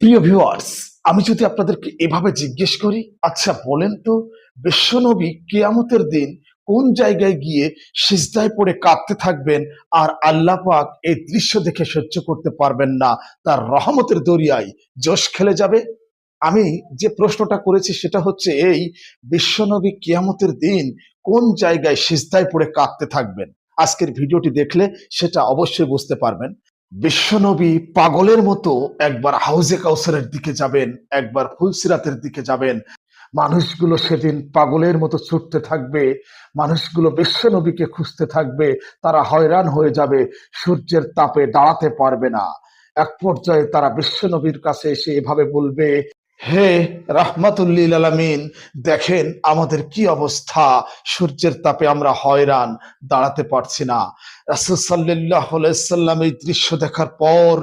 প্রিয় ভিউয়ার্স আমি যদি আপনাদেরকে এভাবে জিজ্ঞেস করি আচ্ছা বলেন তো, বিশ্বনবী কেয়ামতের দিন কোন জায়গায় গিয়ে সিজদায় পড়ে কাঁদতে থাকবেন আর আল্লাহ পাক এই দৃশ্য দেখে সহ্য করতে পারবেন না? তার রহমতের দরিয়ায় জোশ খেলে যাবে? আমি যে প্রশ্নটা করেছি সেটা হচ্ছে এই, বিশ্বনবী কিয়ামতের দিন কোন জায়গায় সিজদায় পড়ে কাঁদতে থাকবেন? আজকের ভিডিওটি দেখলে সেটা অবশ্যই বুঝতে পারবেন। বিশ্বনবী পাগলের মতো একবার হাউজে কাউসারের দিকে যাবেন, একবার ফুলসিরাতের দিকে যাবেন। মানুষগুলো সেদিন পাগলের মতো ছুটতে থাকবে, মানুষগুলো বিশ্বনবীকে খুঁজতে থাকবে, তারা হয়রান হয়ে যাবে, সূর্যের তাপে দাঁড়াতে পারবে না। এক পর্যায়ে তারা বিশ্বনবীর কাছে এসে এভাবে বলবে হে রাহমাতুল্লিল আলামিন, দেখেন আমাদের কি অবস্থা। সূর্যের তাপে আমরা হয়রান, দাঁড়াতে পারছি না। রাসূল আলাইহি সাল্লাম এই দৃশ্য দেখার পর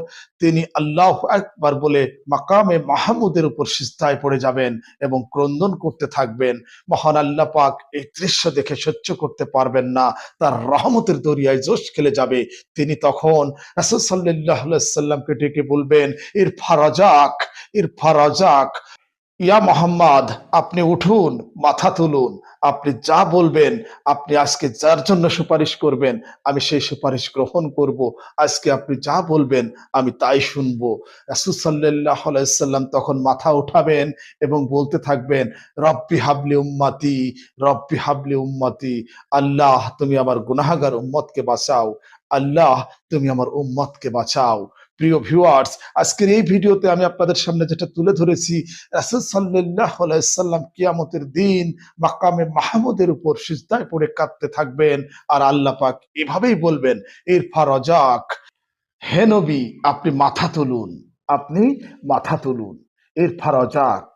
তিনি আল্লাহ একবার বলে মাকামে মাহমুদের উপর সিস্তায় পড়ে যাবেন এবং ক্রন্দন করতে থাকবেন। মহান আল্লাহ পাক এই দৃশ্য দেখে সহ্য করতে পারবেন না, তার রহমতের দরিয়ায় জোশ খেলে যাবে। তিনি তখন রাসূল আলাইহি সাল্লামকে ডেকে বলবেন এর ফারাজাক এর ফারাজাক ইয়া মোহাম্মদ, আপনি উঠুন, মাথা তুলুন, আপনি যা বলবেন, আপনি আজকে যার জন্য সুপারিশ করবেন, আমি সেই সুপারিশ গ্রহণ করব। আজকে আপনি যা বলবেন, আমি তাই শুনব। রাসূল সাল্লাল্লাহু আলাইহি সাল্লাম তখন মাথা উঠাবেন এবং বলতে থাকবেন, রব্বি হাবলি উম্মতি, রব্বি হাবলি উম্মতি, আল্লাহ তুমি আমার গুনাহগার উম্মতকে বাঁচাও, আল্লাহ তুমি আমার উম্মতকে বাঁচাও। প্রিয় ভিউয়ার্স আজকের এই ভিডিওতে আমি আপনাদের সামনে যেটা তুলে ধরেছি, রাসুল সাল্লাহ আলাইহি সাল্লাম কিয়ামতের দিন মাকামে মাহমুদের উপর সিজদায় পড়ে কাঁদতে থাকবেন আর আল্লাহ পাক এভাবেই বলবেন এর রজাক, হে নবী, আপনি মাথা তুলুন, আপনি মাথা তুলুন এর ফারজাক